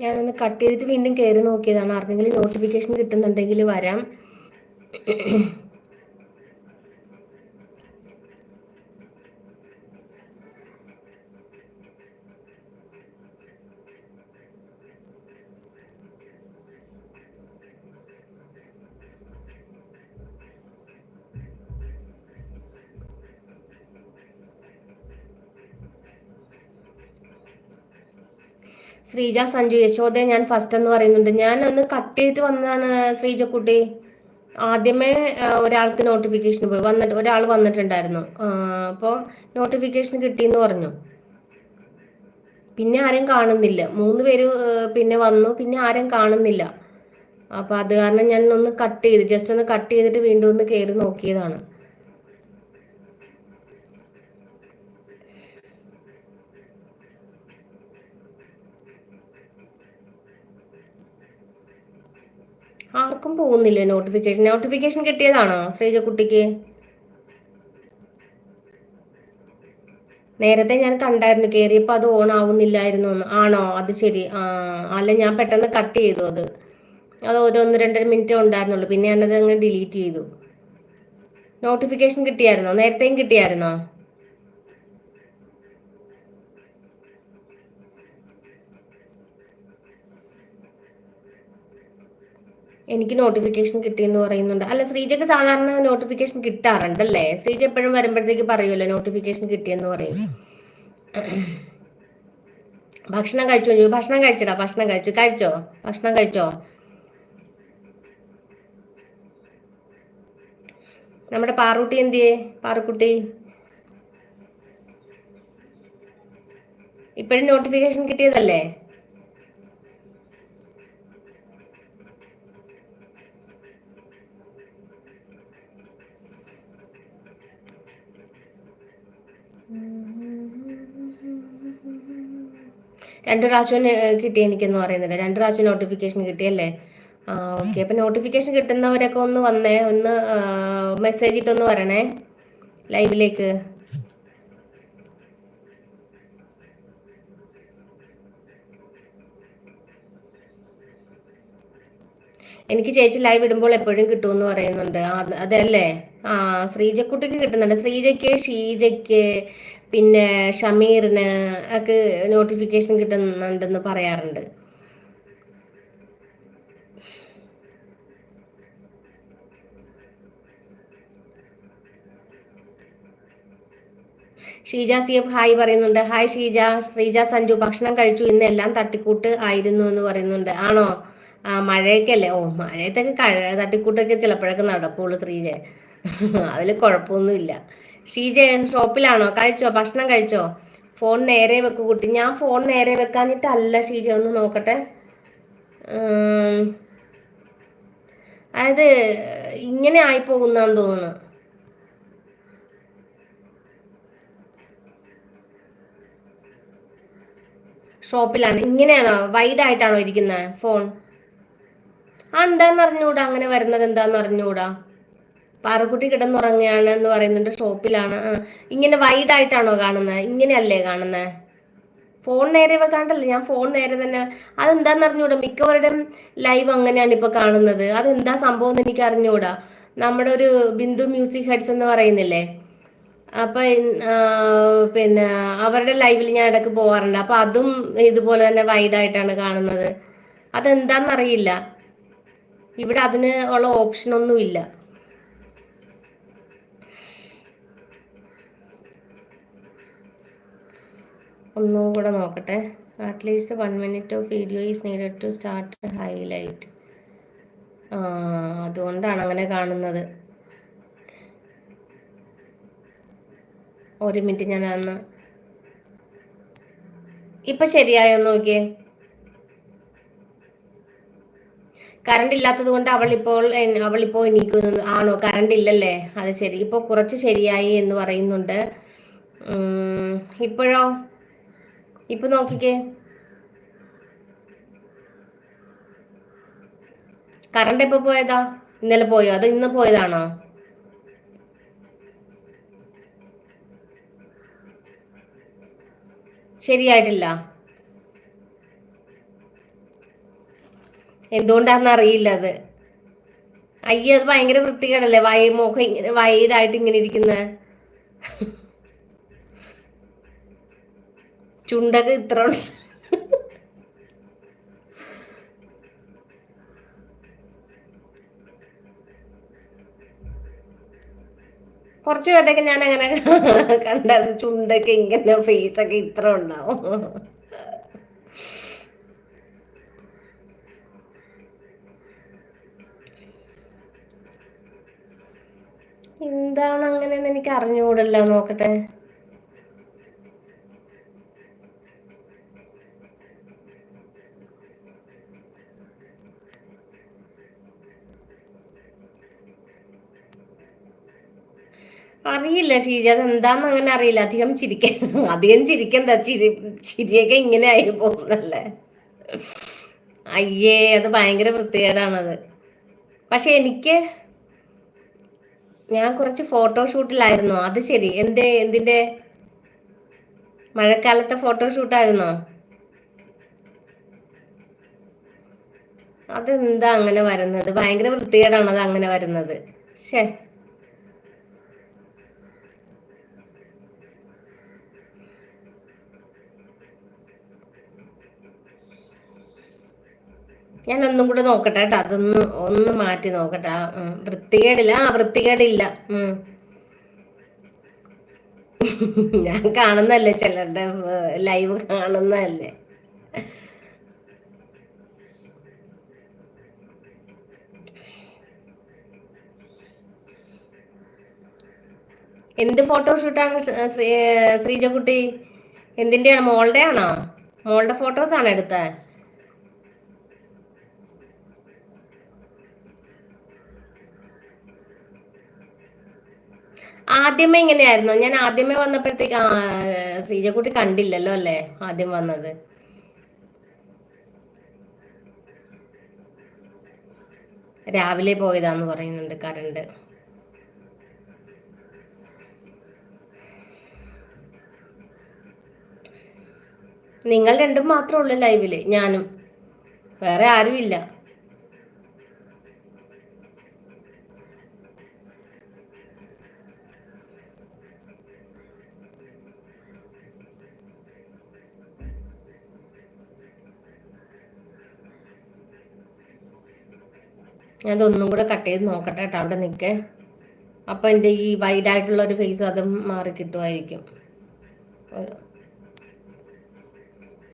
ഞാനൊന്ന് കട്ട് ചെയ്തിട്ട് വീണ്ടും കയറി നോക്കിയതാണ്. ആർക്കെങ്കിലും നോട്ടിഫിക്കേഷൻ കിട്ടുന്നുണ്ടെങ്കിൽ വരാം. ശ്രീജ സഞ്ജു യശോദ ഞാൻ ഫസ്റ്റ് എന്ന് പറയുന്നുണ്ട്. ഞാൻ അന്ന് കട്ട് ചെയ്തിട്ട് വന്നതാണ് ശ്രീജക്കുട്ടി. ആദ്യമേ ഒരാൾക്ക് നോട്ടിഫിക്കേഷൻ പോയി. വന്നിട്ട് ഒരാൾ വന്നിട്ടുണ്ടായിരുന്നു. അപ്പോൾ നോട്ടിഫിക്കേഷൻ കിട്ടിയെന്ന് പറഞ്ഞു. പിന്നെ ആരും കാണുന്നില്ല. മൂന്ന് പേര് പിന്നെ വന്നു. പിന്നെ ആരും കാണുന്നില്ല. അപ്പോൾ അത് കാരണം ഞാൻ ഒന്ന് കട്ട് ചെയ്ത് ജസ്റ്റ് ഒന്ന് കട്ട് ചെയ്തിട്ട് വീണ്ടും ഒന്ന് കയറി നോക്കിയതാണ്. ആർക്കും പോകുന്നില്ല നോട്ടിഫിക്കേഷൻ നോട്ടിഫിക്കേഷൻ കിട്ടിയതാണോ ശ്രീജ കുട്ടിക്ക്? നേരത്തെ ഞാൻ കണ്ടായിരുന്നു കയറിയപ്പോൾ അത് ഓൺ ആവുന്നില്ലായിരുന്നു ആണോ? അത് ശരി. ആ അല്ല ഞാൻ പെട്ടെന്ന് കട്ട് ചെയ്തു അത്. അത് ഒരു ഒന്ന് രണ്ടര മിനിറ്റ് ഉണ്ടായിരുന്നുള്ളൂ. പിന്നെ ഞാനത് അങ്ങ് ഡിലീറ്റ് ചെയ്തു. നോട്ടിഫിക്കേഷൻ കിട്ടിയായിരുന്നോ? നേരത്തെയും കിട്ടിയായിരുന്നോ? എനിക്ക് നോട്ടിഫിക്കേഷൻ കിട്ടിയെന്ന് പറയുന്നുണ്ട്. അല്ല ശ്രീജയ്ക്ക് സാധാരണ നോട്ടിഫിക്കേഷൻ കിട്ടാറുണ്ടല്ലേ ശ്രീജ എപ്പോഴും വരുമ്പോഴത്തേക്ക് പറയുമല്ലോ നോട്ടിഫിക്കേഷൻ കിട്ടിയെന്ന് പറയും. ഭക്ഷണം കഴിച്ചോ? ഭക്ഷണം കഴിച്ചടാ ഭക്ഷണം കഴിച്ചു. കഴിച്ചോ? ഭക്ഷണം കഴിച്ചോ? നമ്മുടെ പാറുട്ടി എന്തിയേ? പാറുക്കുട്ടി. ഇപ്പോഴും നോട്ടിഫിക്കേഷൻ കിട്ടിയതല്ലേ? രണ്ട് പ്രാവശ്യം കിട്ടി എനിക്കെന്ന് പറയുന്നില്ല. രണ്ട് പ്രാവശ്യം നോട്ടിഫിക്കേഷൻ കിട്ടിയല്ലേ? ആ ഓക്കെ അപ്പം നോട്ടിഫിക്കേഷൻ കിട്ടുന്നവരൊക്കെ ഒന്ന് വന്നേ. ഒന്ന് മെസ്സേജ് ഇട്ടൊന്ന് വരണേ. ലൈവിലേക്ക് എനിക്ക് ചേച്ചി ലൈവ് ഇടുമ്പോൾ എപ്പോഴും കിട്ടുമെന്ന് പറയുന്നുണ്ട്. അതല്ലേ? ആ ശ്രീജക്കുട്ടിക്ക് കിട്ടുന്നുണ്ട്. ശ്രീജയ്ക്ക് ഷീജയ്ക്ക് പിന്നെ ഷമീറിന് ഒക്കെ നോട്ടിഫിക്കേഷൻ കിട്ടുന്നുണ്ടെന്ന് പറയാറുണ്ട്. ഷീജ സി എഫ് ഹായ് പറയുന്നുണ്ട്. ഹായ് ഷീജ. ശ്രീജ സഞ്ജു ഭക്ഷണം കഴിച്ചു. ഇന്ന് എല്ലാം തട്ടിക്കൂട്ട് ആയിരുന്നു എന്ന് പറയുന്നുണ്ട്. ആണോ? ആ മഴയൊക്കെ അല്ലേ? ഓ മഴയത്തൊക്കെ തട്ടിക്കൂട്ടൊക്കെ ചിലപ്പോഴൊക്കെ നടക്കുള്ളൂ ശ്രീജ. അതിൽ കുഴപ്പമൊന്നുമില്ല ഷീജ ഷോപ്പിലാണോ? കഴിച്ചോ? ഭക്ഷണം കഴിച്ചോ? ഫോൺ നേരെ വെക്ക് കുട്ടി. ഞാൻ ഫോൺ നേരെ വെക്കാഞ്ഞിട്ടല്ല ഷീജ ഒന്ന് നോക്കട്ടെ. അതായത് ഇങ്ങനെ ആയി പോകുന്നാന്ന് തോന്നുന്നു. ഷോപ്പിലാണ്. ഇങ്ങനെയാണോ? വൈഡ് ആയിട്ടാണോ ഇരിക്കുന്നത് ഫോൺ? ആ എന്താന്ന് അറിഞ്ഞുകൂടാ അങ്ങനെ വരുന്നത് എന്താന്ന് അറിഞ്ഞൂടാ പാറക്കുട്ടി കിടന്നുറങ്ങുകയാണ് എന്ന് പറയുന്നുണ്ട് ഷോപ്പിലാണ്. ഇങ്ങനെ വൈഡ് ആയിട്ടാണോ കാണുന്നത് ഇങ്ങനെയല്ലേ കാണുന്നത് ഫോൺ നേരെ വെക്കാണ്ടല്ലേ ഞാൻ ഫോൺ നേരെ തന്നെ. അതെന്താന്ന് അറിഞ്ഞൂടാ? മിക്കവരുടെയും ലൈവ് അങ്ങനെയാണ് ഇപ്പൊ കാണുന്നത്. അതെന്താ സംഭവം എന്ന് എനിക്ക് അറിഞ്ഞൂടാ. നമ്മുടെ ഒരു ബിന്ദു മ്യൂസിക് ഹെഡ്സ് എന്ന് പറയുന്നില്ലേ? അപ്പൊ പിന്നെ അവരുടെ ലൈവിൽ ഞാൻ ഇടയ്ക്ക് പോവാറുണ്ട്. അപ്പൊ അതും ഇതുപോലെ തന്നെ വൈഡ് ആയിട്ടാണ് കാണുന്നത്. അതെന്താന്നറിയില്ല ഇവിടെ അതിന് ഉള്ള ഓപ്ഷനൊന്നുമില്ല ഒന്നും കൂടെ നോക്കട്ടെ. At least one minute of video is needed to start highlight അതുകൊണ്ടാണ് അങ്ങനെ കാണുന്നത്. ഒരു മിനിറ്റ് ഞാൻ അന്ന് ഇപ്പൊ ശരിയായോ നോക്കിയേ. കറണ്ട് ഇല്ലാത്തത് കൊണ്ട് അവളിപ്പോൾ ഇപ്പോൾ എണീക്കുന്നു. ആണോ? കറണ്ട് ഇല്ലല്ലേ? അത് ശരി. ഇപ്പോൾ കുറച്ച് ശരിയായി എന്ന് പറയുന്നുണ്ട്. ഇപ്പോഴോ? ഇപ്പൊ നോക്കിക്കേ. കറണ്ട് എപ്പോ പോയതാ? ഇന്നലെ പോയോ? അത് ഇന്ന് പോയതാണോ? ശരിയായിട്ടില്ല. എന്തുകൊണ്ടാന്ന് അറിയില്ല അത്. അയ്യോ അത് ഭയങ്കര വൃത്തികേടല്ലേ? വൈ മുഖം ഇങ്ങനെ വൈഡായിട്ട് ഇങ്ങനെ ഇരിക്കുന്ന. ചുണ്ടൊക്കെ ഇത്ര ഉണ്ട്. കുറച്ച് പേരുടെയൊക്കെ ഞാൻ അങ്ങനെ കണ്ടത് ചുണ്ടൊക്കെ ഇങ്ങനെ ഫേസ് ഒക്കെ ഇത്ര ഉണ്ടാവും. എന്താണ് അങ്ങനെ എനിക്ക് അറിഞ്ഞുകൂടല്ലോ നോക്കട്ടെ. അറിയില്ല ഷീജ അത് എന്താന്ന് അങ്ങനെ അറിയില്ല. അധികം ചിരിക്കാൻ അധികം ചിരിക്കണ്ട. ചിരി ചിരിയൊക്കെ ഇങ്ങനെ ആയി പോകുന്നല്ലേ? അയ്യേ അത് ഭയങ്കര വൃത്തികേടാണത്. പക്ഷെ എനിക്ക് ഞാൻ കുറച്ച് ഫോട്ടോഷൂട്ടിലായിരുന്നു. അത് ശരി. എന്തേ എന്തിന്റെ മഴക്കാലത്തെ ഫോട്ടോഷൂട്ടായിരുന്നോ? അതെന്താ അങ്ങനെ വരുന്നത്? ഭയങ്കര വൃത്തികേടാണ് അത് അങ്ങനെ വരുന്നത്. ശേ ഞാൻ ഒന്നും കൂടെ നോക്കട്ടെ കേട്ടോ. അതൊന്ന് ഒന്ന് മാറ്റി നോക്കട്ടെ. ആ. വൃത്തികേടില്ല. ആ വൃത്തികേടില്ല. ഞാൻ കാണുന്നല്ലേ ചിലരുടെ ലൈവ് കാണുന്നല്ലേ എന്ത് ഫോട്ടോഷൂട്ടാണ് ശ്രീ ശ്രീജക്കുട്ടി? എന്തിന്റെയാണ് മോളുടെ ആണോ മോളുടെ ഫോട്ടോസ് ആണ് എടുത്തത് ആദ്യമേ ഇങ്ങനെയായിരുന്നു ഞാൻ ആദ്യമേ വന്നപ്പോഴത്തേക്ക് ശ്രീജക്കുട്ടി കണ്ടില്ലല്ലോ അല്ലേ? ആദ്യം വന്നത്. രാവിലെ പോയതാന്ന് പറയുന്നുണ്ട് കറണ്ട് നിങ്ങൾ രണ്ടും മാത്രമേ ഉള്ളൂ ലൈവിൽ ഞാനും. വേറെ ആരുമില്ല. അതൊന്നും കൂടെ കട്ട് ചെയ്ത് നോക്കട്ടെ കേട്ടോ അവിടെ നിൽക്കേ. അപ്പം എന്റെ ഈ വൈഡായിട്ടുള്ള ഒരു ഫേസ് അതും മാറി കിട്ടുമായിരിക്കും.